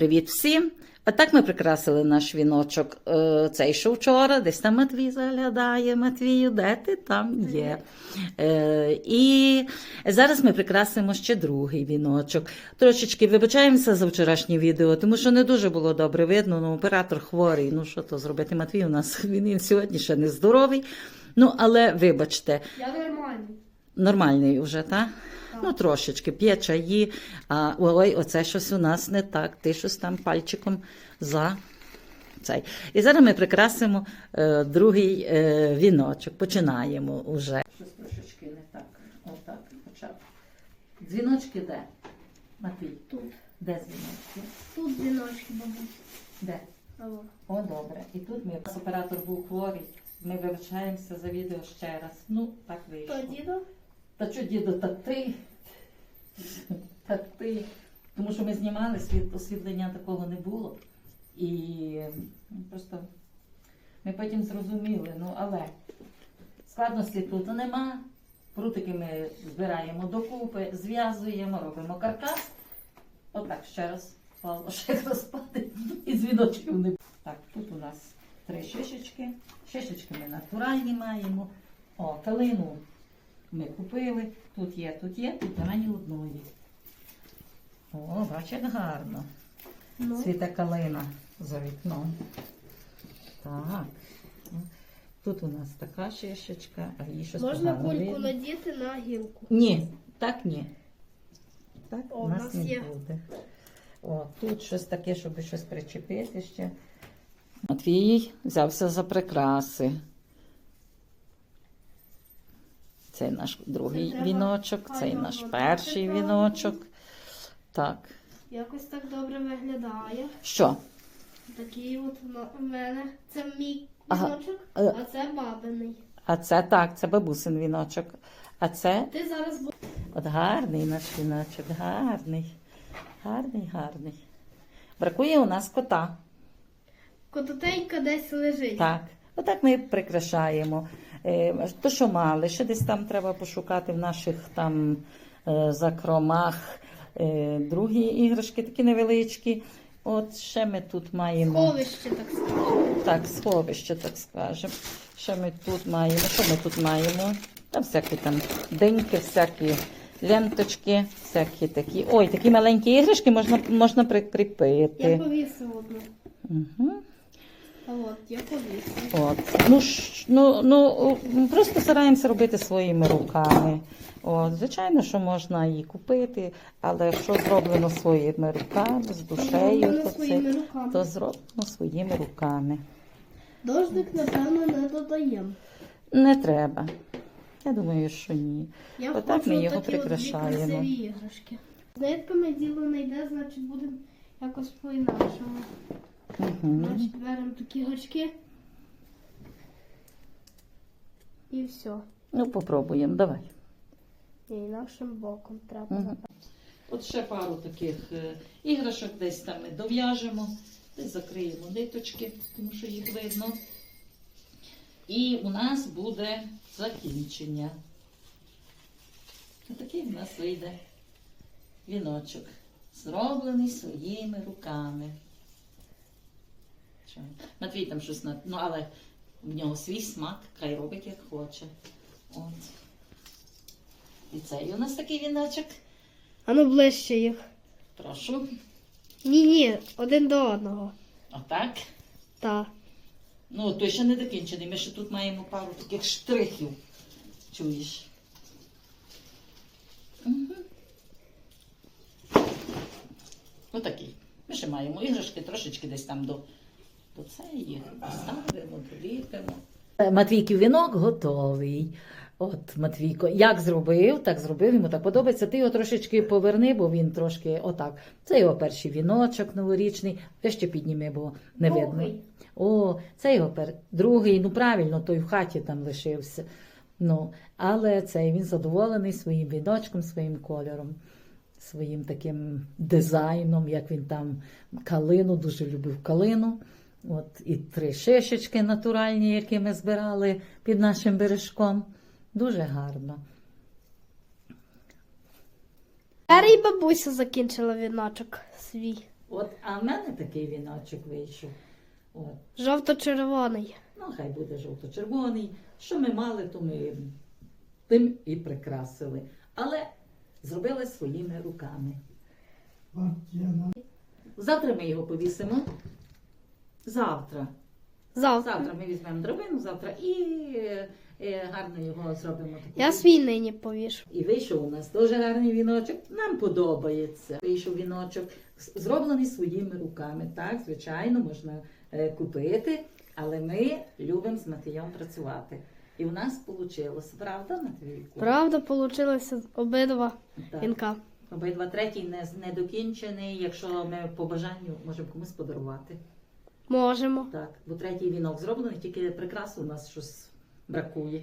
привіт всім! Отак ми прикрасили наш віночок. Е, Цей що вчора, десь там Матвій заглядає. Матвію, де ти там є? Е, І зараз ми прикрасимо ще другий віночок. Трошечки вибачаємося за вчорашнє відео, тому що не дуже було добре видно. Ну, оператор хворий. Ну що то зробити? Матвій у нас він, він сьогодні ще не здоровий. Ну, але вибачте, Я нормальний. Нормальний вже, так? Ну, трошечки п'є чаї, а ой, оце щось у нас не так. Ти щось там пальчиком за цей. І зараз ми прикрасимо е, другий е, віночок. Починаємо уже. Щось трошечки не так. Отак. Почав. Дзвіночки де? Матвій. Тут. Де дзвіночки? Тут дзвіночки, бабусь. Де? Алло. О, добре. І тут ми оператор був хворий. Ми вибачаємося за відео ще раз. Ну, так вийшло. То діду? Та що, діду, та ти? Та ти. Тому що ми знімали, світ, освітлення такого не було. І ну, просто ми потім зрозуміли, ну але складності тут нема. Прутики ми збираємо докупи, зв'язуємо, робимо каркас. Отак ще раз Павло ще розпати і дзвіночків не буде. Так, тут у нас три шишечки. Шишечки ми натуральні маємо. О, калину ми купили. Тут є, тут є, тут нема ні одної. О, бач, як гарно. Ну. Цвіте калина за вікном. Так. Тут у нас така шишечка, а її щось Можна погано кульку видно. надіти на гілку. Ні, так ні. Так О, у у нас, нас не є. буде. О, тут щось таке, щоб щось причепити ще. Матвій взявся за прикраси. Це наш другий віночок, цей наш перший віночок. Так. Якось так добре виглядає. Що? Такий от у мене. Це мій віночок, Е. а це бабиний. А це так, це бабусин віночок. А це Ти зараз от гарний наш віночок, гарний. Гарний, гарний. Бракує у нас кота. Кототенька десь лежить. Так, отак ми прикрашаємо. Е, То, що мали, ще десь там треба пошукати в наших там е, закромах. Е, Другі іграшки такі невеличкі. От ще ми тут маємо Сховище, так сказати. так, сховище, так скажемо. Що ми тут маємо? Що ми тут маємо? Там всякі там деньки, всякі ленточки, всякі такі. Ой, такі маленькі іграшки можна, можна Я прикріпити. повісив одну. Угу. От, я. От. Ну, ж- ну, ну, просто стараємося робити своїми руками. От. Звичайно, що можна і купити, але якщо зроблено своїми руками, з душею, то, це, руками. то зроблено своїми руками. Дождик, напевно, не додаємо. Не треба. Я думаю, що ні. Я Отак хочу ми його прикрашаємо. іграшки. З нитками діло не йде, значить будемо якось по-інакшому. Угу. Значить, беремо такі гачки. І все. Ну, попробуємо, давай. І інакшим боком треба. Мгм. От ще пару таких е, іграшок десь там ми дов'яжемо, десь закриємо ниточки, тому що їх видно. І у нас буде закінчення. Отакий у нас вийде віночок, зроблений своїми руками. Що? Матвій там щось на. Ну, але в нього свій смак, хай робить як хоче. От. І цей у нас такий віночок. А ну ближче їх. Прошу. Ні, ні, один до одного. Отак. Так. Ну, той ще не докінчений. Ми ще тут маємо пару таких штрихів. Чуєш? Угу. Отакий. Ми ще маємо іграшки трошечки десь там до, до цієї. Ставимо, доліпимо. Матвійків вінок готовий. От, Матвійко, як зробив, так зробив, йому так подобається. Ти його трошечки поверни, бо він трошки отак. Це його перший віночок новорічний. Ви ще підніми, бо не видно. О, це його пер... другий, ну правильно, той в хаті там лишився. Ну, але цей він задоволений своїм віночком, своїм кольором, своїм таким дизайном, як він там калину, дуже любив калину. От і три шишечки натуральні, які ми збирали під нашим бережком. Дуже гарно. Тепер і бабуся закінчила віночок свій. От, а в мене такий віночок вийшов. От. Жовто-червоний. Ну, хай буде жовто-червоний. Що ми мали, то ми тим і прикрасили. Але зробили своїми руками. Завтра ми його повісимо. Завтра. Завтра. Завтра ми візьмемо дробину, завтра і е, е, гарно його зробимо. таку. Я свій нині повішу. І вийшов у нас дуже гарний віночок. Нам подобається. Вийшов віночок, зроблений своїми руками. Так, звичайно, можна е, купити, але ми любимо з Матієм працювати. І у нас вийшло, правда, Матвійку? Правда, вийшло обидва Так. вінка. Обидва третій не, не докінчений. Якщо ми по бажанню можемо комусь подарувати. Можемо. Так, бо третій вінок зроблений, тільки прикрас у нас щось бракує.